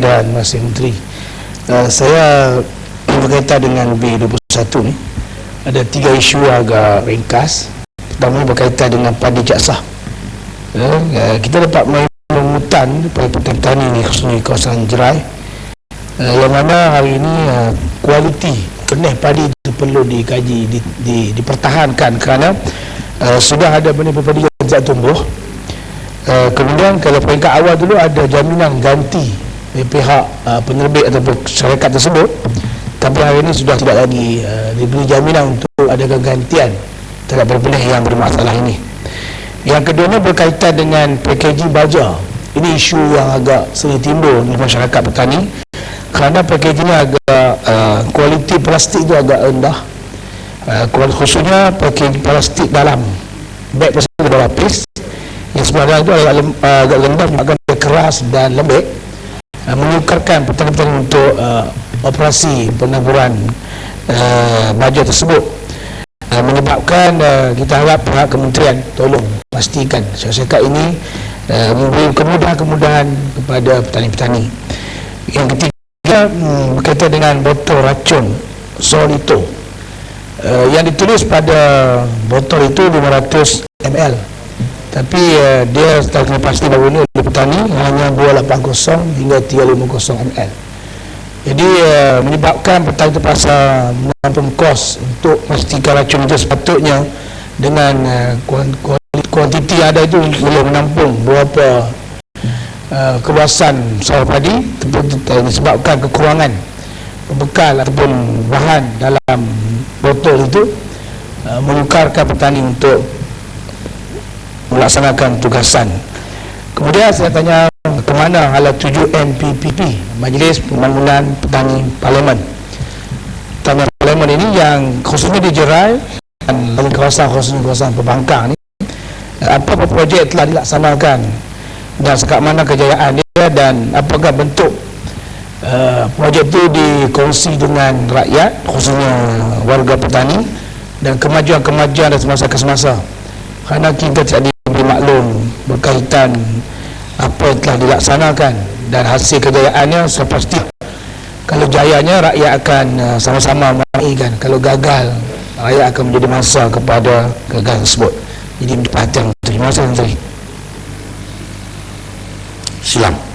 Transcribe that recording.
dan Masih Menteri. Uh, Saya berkaitan dengan B21 ni Ada tiga isu agak ringkas. Pertama berkaitan dengan padi jaksah. Uh, uh, Kita dapat mengutan pada petani ni khususnya kawasan jerai. Uh, Yang mana hari ini uh, kualiti benih padi itu perlu dikaji di, di, dipertahankan kerana uh, sudah ada benih padi yang tidak tumbuh. Uh, kemudian kalau peringkat awal dulu ada jaminan ganti dari pihak uh, penerbit ataupun syarikat tersebut tapi hari ini sudah tidak lagi uh, diberi jaminan untuk ada gantian terhadap benih yang bermasalah ini. Yang kedua berkaitan dengan packaging baja. Ini isu yang agak sering timbul di masyarakat petani kerana packaging ini agak uh, kualiti plastik itu agak rendah. Uh, khususnya packaging plastik dalam beg tersebut berlapis yang sebenarnya itu agak, uh, agak rendah agak keras dan lembek uh, menyukarkan petani-petani untuk uh, operasi penaburan uh, baja tersebut. Uh, menyebabkan uh, kita harap pihak kementerian tolong pastikan syarikat ini uh, memberi kemudahan-kemudahan kepada petani-petani. Yang ketiga hmm, berkaitan dengan botol racun solito. Uh, yang ditulis pada botol itu 500 ml. Tapi uh, dia setelah pasti baru ini petani hanya 280 hingga 350 ml jadi uh, menyebabkan petani terpaksa menampung kos untuk memastikan racun itu sepatutnya dengan uh, kuantiti ada itu boleh menampung berapa uh, keluasan sawah padi disebabkan kekurangan pembekal ataupun bahan dalam botol itu menukarkan petani untuk melaksanakan tugasan. Kemudian saya tanya ke mana hala 7 MPPP, Majlis Pembangunan Petani Parlimen. Tanya Parlimen ini yang khususnya dijerai dan kawasan khususnya kawasan pembangkang ni apa-apa projek telah dilaksanakan dan sekat mana kejayaan dia dan apakah bentuk uh, projek itu dikongsi dengan rakyat khususnya warga petani dan kemajuan-kemajuan dari semasa ke semasa kerana kita tidak maklum berkaitan apa yang telah dilaksanakan dan hasil kejayaannya pasti kalau jayanya rakyat akan uh, sama-sama mengamalkan kalau gagal rakyat akan menjadi masa kepada gagal tersebut. Jadi perhatian terima kasih silam